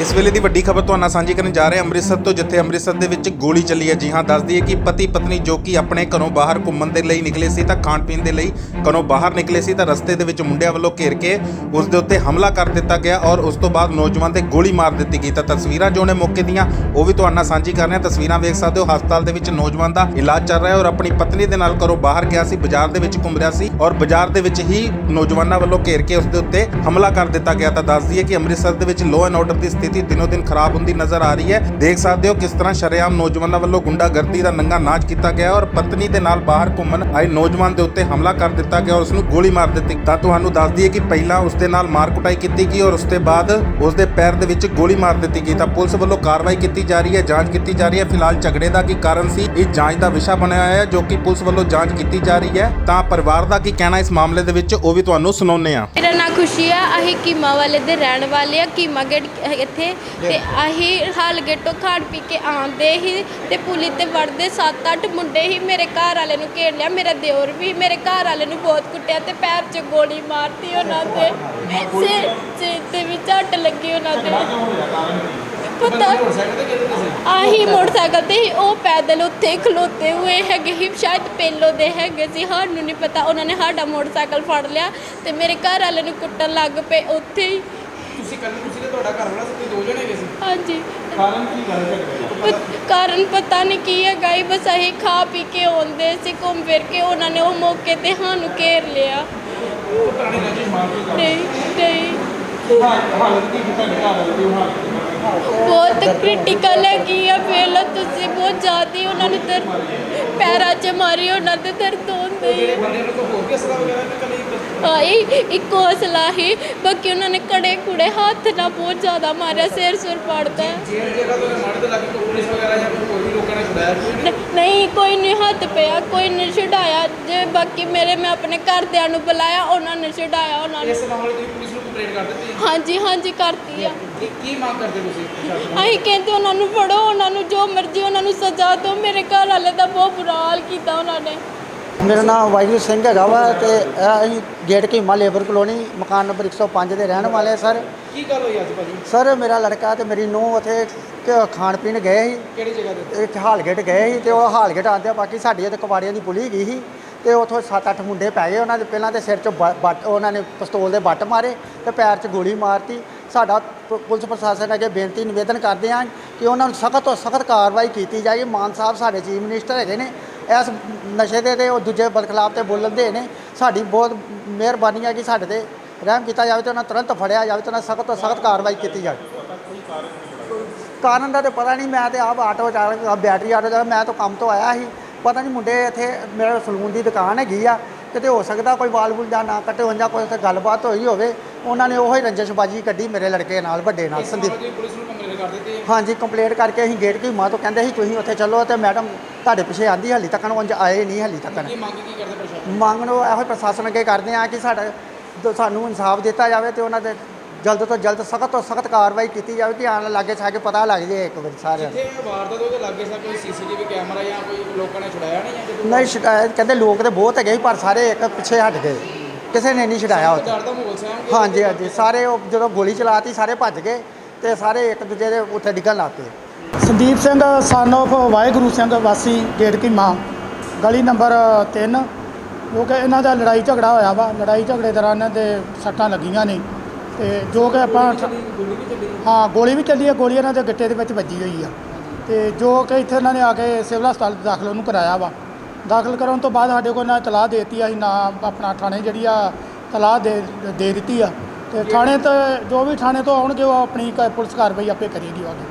ਇਸ ਵੇਲੇ ਦੀ ਵੱਡੀ ਖਬਰ ਤੁਹਾਨੂੰ ਸਾਂਝੀ ਕਰਨ ਜਾ ਰਹੇ ਹਾਂ ਅੰਮ੍ਰਿਤਸਰ ਤੋਂ, ਜਿੱਥੇ ਅੰਮ੍ਰਿਤਸਰ ਦੇ ਵਿੱਚ ਗੋਲੀ ਚੱਲੀ ਹੈ। ਜੀ ਹਾਂ ਦੱਸਦੀ ਹੈ ਕਿ ਪਤੀ ਪਤਨੀ ਜੋ ਕਿ ਆਪਣੇ ਘਰੋਂ ਬਾਹਰ ਘੁੰਮਣ ਦੇ ਲਈ ਨਿਕਲੇ ਸੀ ਤਾਂ ਖਾਣ ਪੀਣ ਦੇ ਲਈ ਘਰੋਂ ਬਾਹਰ ਨਿਕਲੇ ਸੀ ਤਾਂ ਰਸਤੇ ਦੇ ਵਿੱਚ ਮੁੰਡਿਆਂ ਵੱਲੋਂ ਘੇਰ ਕੇ ਉਸ ਦੇ ਉੱਤੇ ਹਮਲਾ ਕਰ ਦਿੱਤਾ ਗਿਆ ਔਰ ਉਸ ਤੋਂ ਬਾਅਦ ਨੌਜਵਾਨ ਤੇ ਗੋਲੀ ਮਾਰ ਦਿੱਤੀ ਗਈ। ਤਾਂ ਤਸਵੀਰਾਂ ਜੋ ਨੇ ਮੌਕੇ ਦੀਆਂ, ਉਹ ਵੀ ਤੁਹਾਨੂੰ ਸਾਂਝੀ ਕਰ ਰਹੇ ਹਾਂ। ਤਸਵੀਰਾਂ ਵੇਖ ਸਕਦੇ ਹੋ, ਹਸਪਤਾਲ ਦੇ ਵਿੱਚ ਨੌਜਵਾਨ ਦਾ ਇਲਾਜ ਚੱਲ ਰਿਹਾ ਔਰ ਆਪਣੀ ਪਤਨੀ ਦੇ ਨਾਲ ਘਰੋਂ ਬਾਹਰ ਗਿਆ ਸੀ, ਬਾਜ਼ਾਰ ਦੇ ਵਿੱਚ ਘੁੰਮ ਰਿਹਾ ਸੀ ਔਰ ਬਾਜ਼ਾਰ ਦੇ ਵਿੱਚ ਹੀ ਨੌਜਵਾਨਾਂ ਵੱਲੋਂ ਘੇਰ ਕੇ ਉਸ ਦੇ ਉੱਤੇ ਹਮਲਾ ਕਰ ਦਿੱਤਾ ਗਿਆ। ਤਾਂ ਦੱਸਦੀ ਹੈ ਕਿ ਅੰਮ੍ਰਿਤਸਰ ਦੇ ਵਿੱਚ ਲੋ ਐਂਡ ਆਰਡਰ ਦੀ ਸਥਿਤੀ ਦਿਨੋ ਦਿਨ ਖਰਾਬ ਹੁੰਦੀ ਨਜ਼ਰ ਆ ਰਹੀ ਹੈ। ਦੇਖ ਸਕਦੇ ਹੋ ਕਿਸ ਤਰ੍ਹਾਂ ਸ਼ਰੇਆਮ ਨੌਜਵਾਨਾਂ ਵੱਲੋਂ ਗੁੰਡਾਗਰਦੀ ਦਾ ਨੰਗਾ ਨਾਚ ਕੀਤਾ ਗਿਆ ਔਰ ਪਤਨੀ ਦੇ ਨਾਲ ਬਾਹਰ ਘੁੰਮਣ ਆਏ ਨੌਜਵਾਨ ਦੇ ਉੱਤੇ ਹਮਲਾ ਕਰ ਦਿੱਤਾ ਗਿਆ ਔਰ ਉਸ ਨੂੰ ਗੋਲੀ ਮਾਰ ਦਿੱਤੀ। ਤਾਂ ਤੁਹਾਨੂੰ ਦੱਸ ਦਈਏ ਕਿ ਪਹਿਲਾਂ ਉਸ ਦੇ ਨਾਲ ਮਾਰ ਕੁਟਾਈ ਕੀਤੀ ਗਈ ਔਰ ਉਸ ਤੋਂ ਬਾਅਦ ਉਸ ਦੇ ਪੈਰ ਦੇ ਵਿੱਚ ਗੋਲੀ ਮਾਰ ਦਿੱਤੀ ਗਈ। ਤਾਂ ਪੁਲਿਸ ਵੱਲੋਂ ਕਾਰਵਾਈ ਕੀਤੀ ਜਾ ਰਹੀ ਹੈ, ਜਾਂਚ ਕੀਤੀ ਜਾ ਰਹੀ ਹੈ। ਫਿਲਹਾਲ ਝਗੜੇ ਦਾ ਕੀ ਕਾਰਨ ਸੀ? ਇਹ ਜਾਂਚ ਦਾ ਵਿਸ਼ਾ ਬਣਿਆ ਹੋਇਆ ਹੈ ਜੋ ਕਿ ਪੁਲਿਸ ਵੱਲੋਂ ਜਾਂਚ ਕੀਤੀ ਜਾ ਰਹੀ ਹੈ। ਤਾਂ ਪਰਿਵਾਰ ਦਾ ਕੀ ਕਹਿਣਾ ਇਸ ਮਾਮਲੇ ਦੇ ਵਿੱਚ ਉਹ ਵੀ ਤੁਹਾਨੂੰ ਸੁਣਾਉਂਦੇ ਹਾਂ। ਮੇਰਾ ਨਾਂ ਖੁਸ਼ੀ ਆ। ਅਸੀਂ ਕੀਮਾ ਵਾਲੇ ਦੇ ਰਹਿਣ ਵਾਲੇ ਆ। ਕੀਮਾ ਗੇਟ ਇੱਥੇ ਤੇ ਅਸੀਂ ਹਾਲ ਗੇਟੋਂ ਖਾਣ ਪੀ ਕੇ ਆਉਂਦੇ ਹੀ ਤੇ ਪੁਲੀ ਤੇ ਵੜਦੇ 7-8 ਮੁੰਡੇ ਹੀ ਮੇਰੇ ਘਰ ਵਾਲੇ ਨੂੰ ਘੇਰ ਲਿਆ, ਮੇਰਾ ਦਿਓਰ ਵੀ ਮੇਰੇ ਘਰ ਵਾਲੇ ਨੂੰ ਬਹੁਤ ਕੁੱਟਿਆ ਤੇ ਪੈਰ 'ਚ ਗੋਲੀ ਮਾਰਤੀ ਉਹਨਾਂ ਦੇ। ਸਿਰ ਸਿਰ ਤੇ ਵੀ ਝੱਟ ਲੱਗੀ ਉਹਨਾਂ ਦੇ। ਪਤਾ ਆਹੀ ਮੋਟਰਸਾਈਕਲ ਤੇ ਹੀ ਉਹ ਪੈਦਲ ਉੱਥੇ ਖਲੋਤੇ ਹੋਏ ਹੈਗੇ ਹੀ ਸ਼ਾਇਦ ਪਹਿਲੋ ਦੇ ਹੈਗੇ ਸੀ, ਸਾਨੂੰ ਨਹੀਂ ਪਤਾ। ਉਹਨਾਂ ਨੇ ਸਾਡਾ ਮੋਟਰਸਾਈਕਲ ਫੜ ਲਿਆ ਤੇ ਮੇਰੇ ਘਰ ਵਾਲੇ ਨੂੰ ਕੁੱਟਣ ਲੱਗ ਪਏ। ਉੱਥੇ ਹੀ ਤੁਸੀਂ ਕੱਲ ਤੁਸੀਂ ਤੇ ਤੁਹਾਡਾ ਘਰ ਵਾਲਾ ਹਾਂਜੀ ਕਾਰਨ ਕੀ ਗੱਲ ਝਗੜੇ ਦਾ ਕਾਰਨ ਪਤਾ ਨਹੀਂ ਕੀ ਹੀ ਬਸ ਅਸੀਂ ਖਾ ਪੀ ਕੇ ਆਉਂਦੇ ਸੀ ਘੁੰਮ ਫਿਰ ਕੇ ਉਹਨਾਂ ਨੇ ਉਹ ਮੌਕੇ ਤੇ ਸਾਨੂੰ ਘੇਰ ਲਿਆ। ਨਹੀਂ ਨਹੀਂ। ਹਾਲਤ ਕੀ ਕੀਤਾ ਘਰ ਵਾਲੇ ਦੀ ਹਾਲਤ ਬਹੁਤ ਕ੍ਰਿਟੀਕਲ ਹੈਗੀ ਆ ਵੇਲਾ ਤੁਸੀਂ ਬਹੁਤ ਜ਼ਿਆਦਾ ਉਹਨਾਂ ਨੂੰ ਦਰ ਪੈਰਾਂ 'ਚ ਮਾਰੀ ਉਹਨਾਂ ਦੇ ਦਰਦ ਹੁੰਦੇ ਆਈ ਇੱਕ ਹੌਸਲਾ ਹੀ ਬਾਕੀ ਉਹਨਾਂ ਨੇ ਕੜੇ ਕੁੜੇ ਹੱਥ ਨਾਲ ਬਹੁਤ ਜ਼ਿਆਦਾ ਮਾਰਿਆ ਸਿਰ ਸੁਰ ਪੜਦਾ ਤੋਂ ਨਹੀਂ? ਕੋਈ ਨਹੀਂ ਹੱਥ ਪਿਆ ਕੋਈ ਨਹੀਂ ਛਡਾਇਆ। ਜੇ ਬਾਕੀ ਮੇਰੇ ਮੈਂ ਆਪਣੇ ਘਰਦਿਆਂ ਨੂੰ ਬੁਲਾਇਆ ਉਹਨਾਂ ਨੇ ਛਡਾਇਆ ਉਹਨਾਂ ਨੇ। ਹਾਂਜੀ ਹਾਂਜੀ ਕਰਤੀ ਆ। ਕੀ ਕੀ ਮੰਗ ਕਰਦੇ ਤੁਸੀਂ ਪ੍ਰਸ਼ਾਸਨ ਤੋਂ? ਅਸੀਂ ਕਹਿੰਦੇ ਉਹਨਾਂ ਨੂੰ ਫੜੋ ਉਹਨਾਂ ਨੂੰ ਜੋ ਮਰਜ਼ੀ ਉਹਨਾਂ ਨੂੰ ਸਜ਼ਾ ਦਿਓ। ਮੇਰੇ ਘਰ ਵਾਲੇ ਦਾ ਬਹੁਤ ਬੁਰਾ ਹਾਲ ਕੀਤਾ ਉਹਨਾਂ ਨੇ। ਮੇਰਾ ਨਾਮ ਵਾਹਿਗੁਰੂ ਸਿੰਘ ਹੈਗਾ ਵਾ ਤੇ ਇਹ ਅਸੀਂ ਗੇਟ ਕੀਮਾ ਲੇਬਰ ਕਲੋਨੀ ਮਕਾਨ ਨੰਬਰ 105 ਦੇ ਰਹਿਣ ਵਾਲੇ ਸਰ। ਕੀ ਗੱਲ ਹੋਈ ਅੱਜ ਭਾਜੀ? ਸਰ ਮੇਰਾ ਲੜਕਾ ਤੇ ਮੇਰੀ ਨੂੰਹ ਉੱਥੇ ਕ- ਖਾਣ ਪੀਣ ਗਏ ਸੀ। ਕਿਹੜੀ ਜਗ੍ਹਾ ਤੇ? ਇੱਕ ਹਾਲਗੇਟ ਗਏ ਸੀ ਤੇ ਉਹ ਹਾਲਗੇਟ ਆਉਂਦੇ ਬਾਕੀ ਸਾਡੀ ਤੇ ਕੁਵਾੜੀਆਂ ਦੀ ਪੁਲੀ ਗਈ ਸੀ ਤੇ ਉਥੋਂ 7-8 ਮੁੰਡੇ ਪੈ ਗਏ। ਉਹਨਾਂ ਦੇ ਪਹਿਲਾਂ ਤੇ ਸਿਰ 'ਚ ਬ- ਬੱਟ ਉਹਨਾਂ ਨੇ ਪਿਸਤੌਲ ਦੇ ਬੱਟ ਮਾਰੇ ਤੇ ਪੈਰ 'ਚ ਗੋਲੀ ਮਾਰਤੀ ਸਾਡਾ ਪ- ਪੁਲਿਸ ਪ੍ਰਸ਼ਾਸਨ ਅੱਗੇ ਬੇਨਤੀ ਨਿਵੇਦਨ ਕਰਦੇ ਹਾਂ ਕਿ ਉਹਨਾਂ ਨੂੰ ਸਖਤ ਤੋਂ ਸਖਤ ਕਾਰਵਾਈ ਕੀਤੀ ਜਾਏ। ਮਾਨ ਸਾਹਿਬ ਸਾਡੇ ਚੀਫ ਮਿਨਿਸਟਰ ਹੈਗੇ ਨੇ। ਇਸ ਨਸ਼ੇ ਦੇ ਤੇ ਉਹ ਦੂਜੇ ਬਦਖਲਾਫ ਤੇ ਬੋਲਣ ਦੇ ਨੇ। ਸਾਡੀ ਬਹੁਤ ਮਿਹਰਬਾਨੀ ਹੈ ਕਿ ਸਾਡੇ ਤੇ ਰਹਿਮ ਕੀਤਾ ਜਾਵੇ ਤੇ ਉਹਨਾਂ ਤੁਰੰਤ ਫੜਿਆ ਜਾਵੇ ਤੇ ਉਹਨਾਂ ਸਖਤ ਤੋਂ ਸਖਤ ਕਾਰਵਾਈ ਕੀਤੀ ਜਾਵੇ। ਕਾਰਨ ਦਾ ਤੇ ਪਤਾ ਨਹੀਂ, ਮੈਂ ਤੇ ਆਪ ਆਟੋ ਚਾਲਕ ਆ ਬੈਟਰੀ ਆਟੋ ਚਾਲਕ, ਮੈਂ ਤਾਂ ਕੰਮ ਤੋਂ ਆਇਆ ਸੀ। ਪਤਾ ਨਹੀਂ ਮੁੰਡੇ ਇੱਥੇ ਮੇਰੇ ਸਲੂਨ ਦੀ ਦੁਕਾਨ ਹੈਗੀ ਆ। ਕਿਤੇ ਹੋ ਸਕਦਾ ਕੋਈ ਵਾਲ ਵੂਲ ਜਾਂ ਨਾ ਕੱਟੇ ਹੋਣ ਜਾਂ ਕੋਈ ਉੱਥੇ ਗੱਲਬਾਤ ਹੋਈ ਹੋਵੇ। ਉਹਨਾਂ ਨੇ ਉਹੀ ਰੰਜਿਸ਼ਬਾਜੀ ਕੱਢੀ ਮੇਰੇ ਲੜਕੇ ਨਾਲ ਵੱਡੇ ਨਾਲ ਸੰਦੀਪ। ਮਾਮਲੇ ਦੀ ਪੁਲਿਸ ਨੂੰ ਕੰਪਲੇਂਟ ਕਰ ਦਿੱਤੀ ਹੈ। ਹਾਂਜੀ ਕੰਪਲੇਂਟ ਕਰਕੇ ਅਸੀਂ ਗੇਟ ਕੀ ਮਾਂ ਤੋਂ ਕਹਿੰਦੇ ਸੀ ਤੁਸੀਂ ਉੱਥੇ ਚੱਲੋ ਤੇ ਮੈਡਮ ਤੁਹਾਡੇ ਪਿੱਛੇ ਆਂਦੀ ਹਾਲੀ ਤੱਕ ਉਂਝ ਆਏ ਨਹੀਂ ਹਾਲੀ ਤੱਕ। ਕੀ ਮੰਗ ਕੀ ਕਰਦੇ ਪ੍ਰਸ਼ਾਸਨ? ਮੰਗ ਨੂੰ ਇਹੋ ਹੀ ਪ੍ਰਸ਼ਾਸਨ ਅੱਗੇ ਕਰਦੇ ਆ ਕਿ ਸਾਡਾ ਸਾਨੂੰ ਇਨਸਾਫ ਦਿੱਤਾ ਜਾਵੇ ਤੇ ਉਹਨਾਂ ਦੇ ਜਲਦ ਤੋਂ ਜਲਦ ਸਖਤ ਤੋਂ ਸਖਤ ਕਾਰਵਾਈ ਕੀਤੀ ਜਾਵੇ ਕਿ ਆਣ ਲਾਗੇ ਛਾ ਕੇ ਪਤਾ ਲੱਗ ਜਾਏ ਇੱਕ ਵਾਰੀ ਸਾਰਿਆਂ ਨੂੰ। ਇੱਥੇ ਵਾਰਦਾਤ ਉਹਦੇ ਲੱਗੇ ਸਾ ਕੋਈ ਸੀਸੀਟੀਵੀ ਕੈਮਰਾ ਜਾਂ ਕੋਈ ਲੋਕਾਂ ਨੇ ਛੁਡਾਇਆ ਨਹੀਂ ਜਾਂ ਨਹੀਂ ਸ਼ਿਕਾਇਤ ਕਹਿੰਦੇ ਲੋਕ ਤੇ ਬਹੁਤ ਹੈਗੇ ਪਰ ਸਾਰੇ ਇੱਕ ਪਿੱਛੇ ਹਟ ਗਏ। ਕਿਸੇ ਨੇ ਨਹੀਂ ਛਡਾਇਆ ਉੱਥੇ ਹਾਂਜੀ ਹਾਂਜੀ। ਸਾਰੇ ਉਹ ਜਦੋਂ ਗੋਲੀ ਚਲਾਤੀ ਸਾਰੇ ਭੱਜ ਗਏ ਤੇ ਸਾਰੇ ਇੱਕ ਦੂਜੇ ਦੇ ਉੱਥੇ ਡਿੱਗਣ ਲੱਗ ਪਏ। ਸੰਦੀਪ ਸਿੰਘ ਸਨ of ਵਾਹਿਗੁਰੂ ਸਿੰਘ ਵਾਸੀ ਗੇਟ ਕੀ ਮਾਂ ਗਲੀ ਨੰਬਰ 3 ਜੋ ਕਿ ਇਹਨਾਂ ਦਾ ਲੜਾਈ ਝਗੜਾ ਹੋਇਆ ਵਾ। ਲੜਾਈ ਝਗੜੇ ਦੌਰਾਨ ਇਹਨਾਂ ਦੇ ਸੱਟਾਂ ਲੱਗੀਆਂ ਨੇ। ਤੇ ਜੋ ਕਿ ਆਪਾਂ ਹਾਂ ਗੋਲੀ ਵੀ ਚੱਲੀ ਹੈ ਗੋਲੀ ਇਹਨਾਂ ਦੇ ਗਿੱਟੇ ਦੇ ਵਿੱਚ ਵੱਜੀ ਹੋਈ ਆ। ਤੇ ਜੋ ਕਿ ਇੱਥੇ ਇਹਨਾਂ ਨੇ ਆ ਕੇ ਸਿਵਲ ਹਸਪਤਾਲ ਦਾਖਲ ਉਹਨੂੰ ਕਰਾਇਆ ਵਾ। ਦਾਖਲ ਕਰਾਉਣ ਤੋਂ ਬਾਅਦ ਸਾਡੇ ਕੋਲ ਨਾ ਇਤਲਾਹ ਦੇ ਦਿੱਤੀ ਆ ਅਸੀਂ ਨਾ ਆਪਣਾ ਥਾਣੇ ਜਿਹੜੀ ਆ ਇਤਲਾਹ ਦੇ ਦੇ ਦਿੱਤੀ ਆ। ਤੇ ਥਾਣੇ ਤੋਂ ਜੋ ਵੀ ਥਾਣੇ ਤੋਂ ਆਉਣਗੇ ਉਹ ਆਪਣੀ ਕ- ਪੁਲਿਸ ਕਾਰਵਾਈ ਆਪੇ ਕਰੇਗੀ ਉਹ